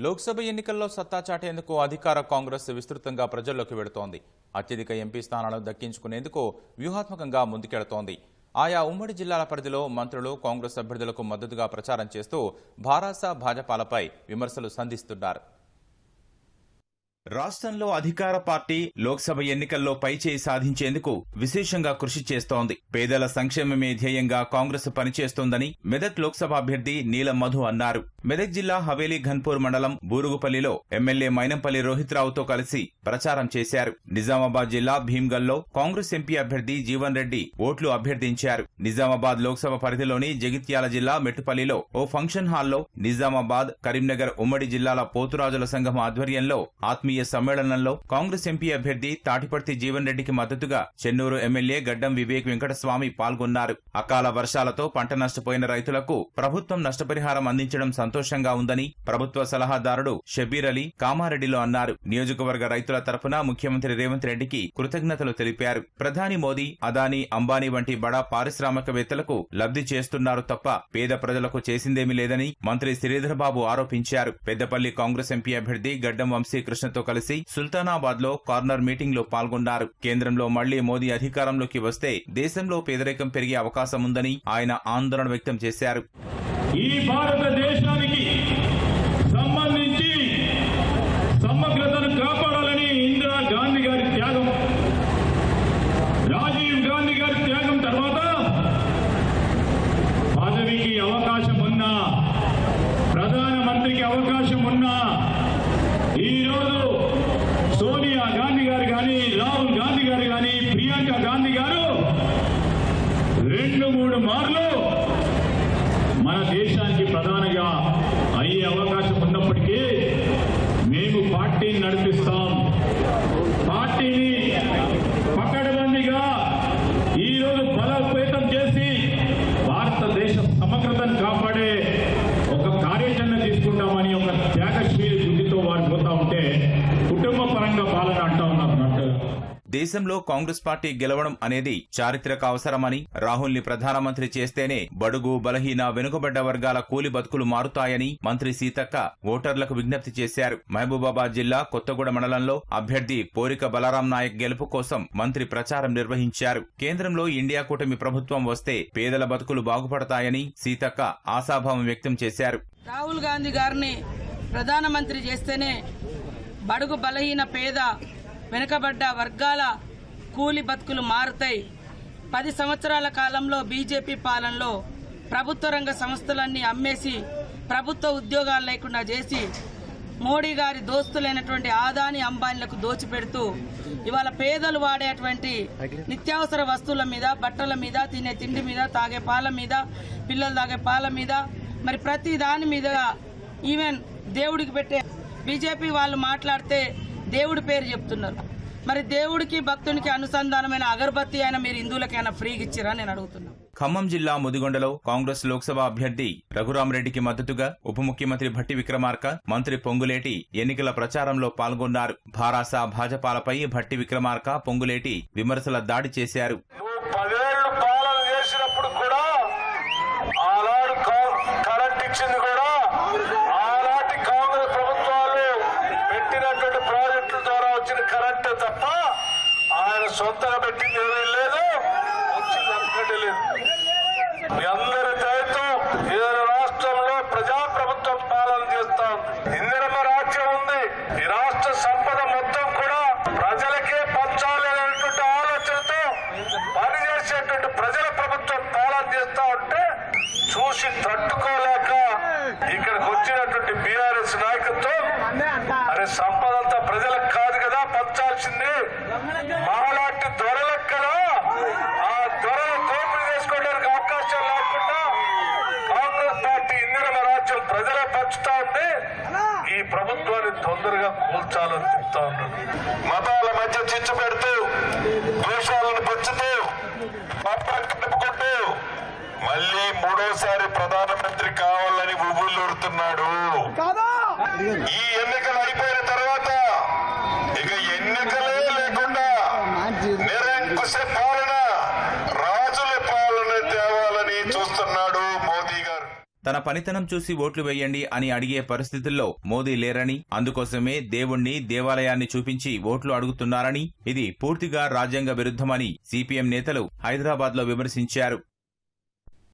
లోక్సభ ఎన్నికల్లో సత్తా చాటేందుకు అధికార కాంగ్రెస్ విస్తృతంగా ప్రజల్లోకి వెడుతోంది. అత్యధిక ఎంపీ స్థానాలను దక్కించుకునేందుకు వ్యూహాత్మకంగా ముందుకెడుతోంది. ఆయా ఉమ్మడి జిల్లాల పరిధిలో మంత్రులు కాంగ్రెస్ అభ్యర్థులకు మద్దతుగా ప్రచారం చేస్తూ భారాస భాజపాలపై విమర్శలు సంధిస్తున్నారు. రాష్ట్రంలో అధికార పార్టీ లోక్సభ ఎన్నికల్లో పైచేయి సాధించేందుకు విశేషంగా కృషి చేస్తోంది. పేదల సంక్షేమమే ధ్యేయంగా కాంగ్రెస్ పనిచేస్తోందని మెదక్ లోక్సభ అభ్యర్థి నీలం మధు అన్నారు. మెదక్ జిల్లా హవేలీ ఘన్పూర్ మండలం బూరుగుపల్లిలో ఎమ్మెల్యే మైనంపల్లి రోహిత్రావుతో కలిసి ప్రచారం చేశారు. నిజామాబాద్ జిల్లా భీమ్గల్లో కాంగ్రెస్ ఎంపీ అభ్యర్థి జీవన్ రెడ్డి ఓట్లు అభ్యర్థించారు. నిజామాబాద్ లోక్సభ పరిధిలోని జగిత్యాల జిల్లా మెట్టుపల్లిలో ఓ ఫంక్షన్ హాల్లో నిజామాబాద్ కరీంనగర్ ఉమ్మడి జిల్లాల పోతురాజుల సంఘం ఆధ్వర్యంలో ఆత్మీయ సమ్మేళనంలో కాంగ్రెస్ ఎంపీ అభ్యర్థి తాటిపర్తి జీవన్ రెడ్డికి మద్దతుగా చెన్నూరు ఎమ్మెల్యే గడ్డం వివేక్ వెంకటస్వామి పాల్గొన్నారు. అకాల వర్షాలతో పంట నష్టపోయిన రైతులకు ప్రభుత్వం నష్టపరిహారం అందించడం సంతోషంగా ఉందని ప్రభుత్వ సలహాదారుడు షబీర్ అలీ కామారెడ్డిలో అన్నారు. నియోజకవర్గ రైతుల తరఫున ముఖ్యమంత్రి రేవంత్ రెడ్డికి కృతజ్ఞతలు తెలిపారు. ప్రధాని మోదీ అదానీ అంబానీ వంటి బడా పారిశ్రామికవేత్తలకు లబ్ధి చేస్తున్నారు తప్ప పేద ప్రజలకు చేసిందేమీ లేదని మంత్రి శ్రీధర్బాబు ఆరోపించారు. పెద్దపల్లి కాంగ్రెస్ ఎంపీ అభ్యర్థి గడ్డం వంశీ కృష్ణతో కలిసి సుల్తానాబాద్లో కార్నర్ మీటింగ్లో పాల్గొన్నారు. కేంద్రంలో మళ్ళీ మోదీ అధికారంలోకి వస్తే దేశంలో పేదరికం పెరిగే అవకాశం ఉందని ఆయన ఆందోళన వ్యక్తం చేశారు. ఈ భారతదేశానికి సంబంధించి సమగ్రతను కాపాడాలని ఇందిరా గాంధీ గారి త్యాగం. రాజీవ్ గాంధీ గారి త్యాగం తర్వాత పదవికి అవకాశం ఉన్నా ప్రధానమంత్రికి అవకాశం ఉన్నా ఈరోజు సోనియా గాంధీ గారు కానీ రాహుల్ గాంధీ గారు కానీ ప్రియాంక గాంధీ గారు రెండు మూడు మార్లు మన దేశానికి ప్రధానిగా అయ్యే అవకాశం ఉన్నప్పటికీ మేము పార్టీని నడిపిస్తాం. పార్టీని పకడ్బందీగా ఈరోజు బలోపేతం చేసి భారతదేశ సమగ్రతను కాపాడే ఒక కార్యాచరణ తీసుకుంటామని ఒక త్యాగశీలి బుద్ధితో వారు పోతా ఉంటే కుటుంబ పరంగా పాలన అంటా ఉన్నారు దేశంలో కాంగ్రెస్ పార్టీ గెలవడం అనేది చారిత్రక అవసరమని రాహుల్ని ప్రధానమంత్రి చేస్తేనే బడుగు బలహీన వెనుకబడ్డ వర్గాల కూలి బతుకులు మారుతాయని మంత్రి సీతక్క ఓటర్లకు విజ్ఞప్తి చేశారు. మహబూబాబాద్ జిల్లా కొత్తగూడ మండలంలో అభ్యర్థి పోరిక బలరాం నాయక్ గెలుపు కోసం మంత్రి ప్రచారం నిర్వహించారు. కేంద్రంలో ఇండియా కూటమి ప్రభుత్వం వస్తే పేదల బతుకులు బాగుపడతాయని సీతక్క ఆశాభావం వ్యక్తం చేశారు. రాహుల్ గాంధీ గారిని ప్రధానమంత్రి చేస్తేనే బడుగు బలహీన పేద వెనుకబడ్డ వర్గాల కూలి బతుకులు మారుతాయి. పది సంవత్సరాల కాలంలో బీజేపీ పాలనలో ప్రభుత్వ రంగ సంస్థలన్నీ అమ్మేసి ప్రభుత్వ ఉద్యోగాలు లేకుండా చేసి మోడీ గారి దోస్తులైనటువంటి ఆదాని అంబానీలకు దోచిపెడుతూ ఇవాళ పేదలు వాడేటువంటి నిత్యావసర వస్తువుల మీద బట్టల మీద తినే తిండి మీద తాగే పాల మీద పిల్లలు తాగే పాల మీద మరి ప్రతి దాని మీద ఈవెన్ దేవుడికి పెట్టే బీజేపీ వాళ్ళు మాట్లాడితే దేవుడి పేరు చెప్తున్నారు. మరి దేవుడికి భక్తునికి అనుసంధానమైన అగరబత్తి అయినా మీరు హిందువులకైనా ఫ్రీగా ఇచ్చిరా నేను అడుగుతున్నాను ఖమ్మం జిల్లా ముదిగొండలో కాంగ్రెస్ లోక్సభ అభ్యర్థి రఘురామరెడ్డికి మద్దతుగా ఉప ముఖ్యమంత్రి భట్టి విక్రమార్క మంత్రి పొంగులేటి ఎన్నికల ప్రచారంలో పాల్గొన్నారు. భారాస భాజపాలపై భట్టి విక్రమార్క పొంగులేటి విమర్శల దాడి చేశారు. తొందరగా కూల్చాలని చెప్తా ఉన్నాడు. మతాల మధ్య చిచ్చు పెడుతూ ద్వేషాలను పెంచుతూ పాపాన్ని కలుపుకుంటూ మళ్ళీ మూడోసారి ప్రధానమంత్రి కావాలని ఉబుల్లూరుతున్నాడు ఈ ఎన్నికలు అయిపోయిన తర్వాత ఇక ఎన్నికలే లేకుండా నిరంకుశ పాలన రాజుల పాలన తేవాలని చూస్తున్నాడు మోదీ గారు తన పనితనం చూసి ఓట్లు వేయండి అని అడిగే పరిస్థితుల్లో మోదీ లేరని అందుకోసమే దేవుణ్ణి దేవాలయాన్ని చూపించి ఓట్లు అడుగుతున్నారని ఇది పూర్తిగా రాజ్యాంగ విరుద్ధమని సిపిఎం నేతలు హైదరాబాద్లో విమర్శించారు.